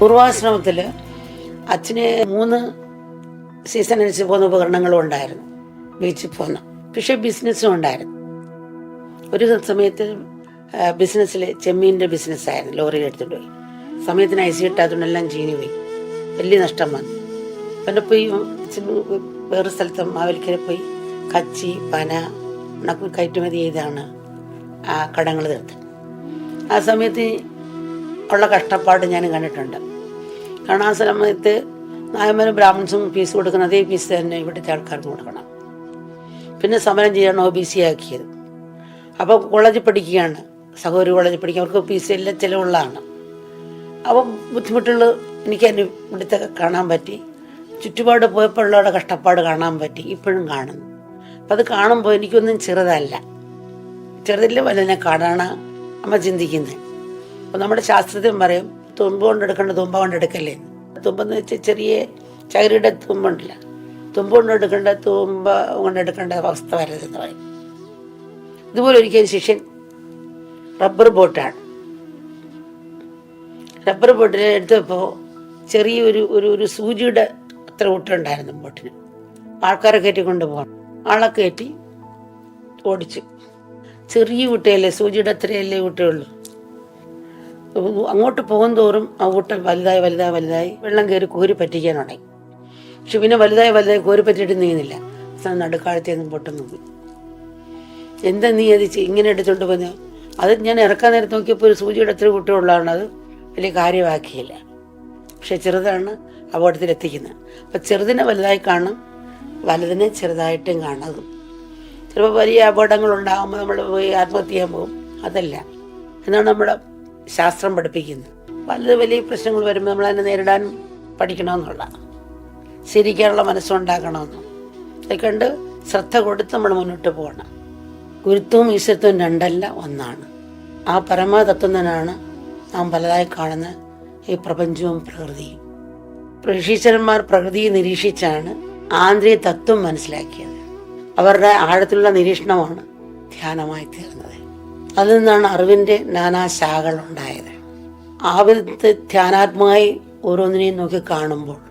പൂർവാശ്രമത്തിൽ അച്ഛന് മൂന്ന് സീസൺ അനുസരിച്ച് പോകുന്ന ഉപകരണങ്ങളും ഉണ്ടായിരുന്നു. ബീച്ചിൽ പോകുന്ന. പക്ഷേ ബിസിനസ്സും ഉണ്ടായിരുന്നു. ഒരു സമയത്ത് ബിസിനസ്സിൽ ചെമ്മീന്റെ ബിസിനസ്സായിരുന്നു. ലോറിയിൽ എടുത്തുകൊണ്ട് പോയി. സമയത്തിന് ഐസ് കിട്ടാത്തതുകൊണ്ടെല്ലാം ചീനി പോയി. വലിയ നഷ്ടം വന്നു. പിന്നെ പോയി വേറെ സ്ഥലത്ത് മാവേലിക്കര പോയി. കച്ചി പന ഉണക്ക് കയറ്റുമതി ചെയ്താണ് ആ കടങ്ങൾ തീർത്ത് ആ സമയത്ത് ഉള്ള കഷ്ടപ്പാട് ഞാൻ കണ്ടിട്ടുണ്ട്. കാരണം ആ സമയത്ത് നായന്മാരും ബ്രാഹ്മിൺസും ഫീസ് കൊടുക്കുന്ന അതേ ഫീസ് തന്നെ ഇവിടുത്തെ ആൾക്കാർക്ക് കൊടുക്കണം. പിന്നെ സമരം ചെയ്യാണ് ഒ ബി സി ആക്കിയത്. അപ്പോൾ കോളേജിൽ പഠിക്കുകയാണ്. സഹോദരി കോളേജിൽ പഠിക്കുക. അവർക്ക് ഫീസ് എല്ലാം ചിലവുള്ളതാണ്. അപ്പം ബുദ്ധിമുട്ടുകൾ എനിക്ക് അതിന് ഇവിടുത്തെ കാണാൻ പറ്റി. ചുറ്റുപാട് പോയപ്പോൾ ഉള്ളവരുടെ കഷ്ടപ്പാട് കാണാൻ പറ്റി. ഇപ്പോഴും കാണുന്നു. അപ്പം അത് കാണുമ്പോൾ എനിക്കൊന്നും ചെറുതല്ല. ചെറുതില്ല വലുതിനെ കാണാണ് അമ്മ ചിന്തിക്കുന്നത്. അപ്പം നമ്മുടെ ശാസ്ത്രത്തിൽ പറയും തുമ്പ കൊണ്ട് എടുക്കേണ്ട തുമ്പ കൊണ്ടെടുക്കല്ലേ തുമ്പെന്ന് വെച്ചാൽ ചെറിയ ചകിരിയുടെ തുമ്പുണ്ടല്ല തുമ്പ കൊണ്ട് എടുക്കേണ്ട തുമ്പ കൊണ്ട് എടുക്കേണ്ട അവസ്ഥ വരരുതെന്ന് പറയും. ഇതുപോലെ ഒരിക്കൽ ശിഷ്യൻ റബ്ബർ ബോട്ടാണ്. റബ്ബർ ബോട്ടിൽ എടുത്തപ്പോൾ ചെറിയൊരു ഒരു ഒരു സൂചിയുടെ അത്ര ഊട്ടുണ്ടായിരുന്നു ബോട്ടിന്. ആൾക്കാരെ കയറ്റി കൊണ്ടുപോകണം. ആളെ കയറ്റി ഓടിച്ചു. ചെറിയ ഊട്ടയല്ലേ സൂചിയുടെ അത്രയല്ലേ ഊട്ടയുള്ളൂ അങ്ങോട്ട് പോകും തോറും ആ ഊട്ട വലുതായി വലുതായി വലുതായി വെള്ളം കയറി കോരി പറ്റിക്കാൻ തുടങ്ങി പക്ഷെ പിന്നെ വലുതായി വലുതായി കോരി പറ്റിയിട്ട് നീങ്ങുന്നില്ല. അവസാനം നടുക്കാഴത്തിൽ നിന്ന് പൊട്ടുന്നു എന്താ നീ അത് ഇങ്ങനെ എടുത്തോണ്ട് പോയി അത് ഞാൻ ഇറക്കാൻ നേരത്ത് നോക്കിയപ്പോൾ ഒരു സൂചിയുടെ എത്ര കുട്ടികളുള്ളതാണ് അത് വലിയ കാര്യമാക്കിയില്ല. പക്ഷെ ചെറുതാണ് അപകടത്തിൽ എത്തിക്കുന്നത്. അപ്പം ചെറുതിനെ വലുതായി കാണും വലുതിനെ ചെറുതായിട്ടും കാണും ചിലപ്പോൾ വലിയ അപകടങ്ങൾ ഉണ്ടാകുമ്പോൾ നമ്മൾ പോയി ആത്മഹത്യ ചെയ്യാൻ പോകും. അതല്ല. എന്നാണ് നമ്മുടെ ശാസ്ത്രം പഠിപ്പിക്കുന്നു. പല വലിയ പ്രശ്നങ്ങൾ വരുമ്പോൾ നമ്മൾ അതിനെ നേരിടാൻ പഠിക്കണമെന്നുള്ള ശരിക്കാനുള്ള മനസ്സുണ്ടാക്കണമെന്നും അതുകൊണ്ട് ശ്രദ്ധ കൊടുത്ത് നമ്മൾ മുന്നോട്ട് പോകണം. ഗുരുത്വവും ഈശ്വരത്വവും രണ്ടല്ല ഒന്നാണ്. ആ പരമതത്വം തന്നെയാണ് നാം പലതായി കാണുന്ന ഈ പ്രപഞ്ചവും പ്രകൃതിയും. ഋഷീശ്വരന്മാർ പ്രകൃതിയെ നിരീക്ഷിച്ചാണ് ആന്തരിക തത്വം മനസ്സിലാക്കിയത്. അവരുടെ ആഴത്തിലുള്ള നിരീക്ഷണമാണ് ധ്യാനമായി തീർന്നത്. അതിൽ നിന്നാണ് അറിവിന്റെ നാനാശാഖകൾ ഉണ്ടായത് ആവിധത്തെ ധ്യാനാത്മകമായി ഓരോന്നിനെയും നോക്കി കാണുമ്പോൾ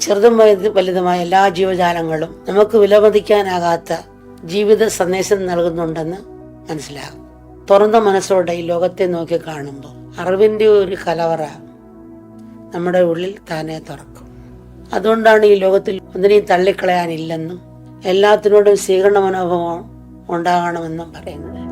ചെറുതും വലുത് വലുതുമായ എല്ലാ ജീവജാലങ്ങളും നമുക്ക് വിലമതിക്കാനാകാത്ത ജീവിത സന്ദേശം നൽകുന്നുണ്ടെന്ന് മനസ്സിലാകും. തുറന്ന മനസ്സോടെ ഈ ലോകത്തെ നോക്കി കാണുമ്പോൾ അറിവിന്റെ ഒരു കലവറ നമ്മുടെ ഉള്ളിൽ താനെ തുറക്കും. അതുകൊണ്ടാണ് ഈ ലോകത്തിൽ ഒന്നിനെയും തള്ളിക്കളയാനില്ലെന്നും എല്ലാത്തിനോടും സ്വീകരണ മനോഭാവം ഉണ്ടാകണമെന്നും പറയുന്നത്.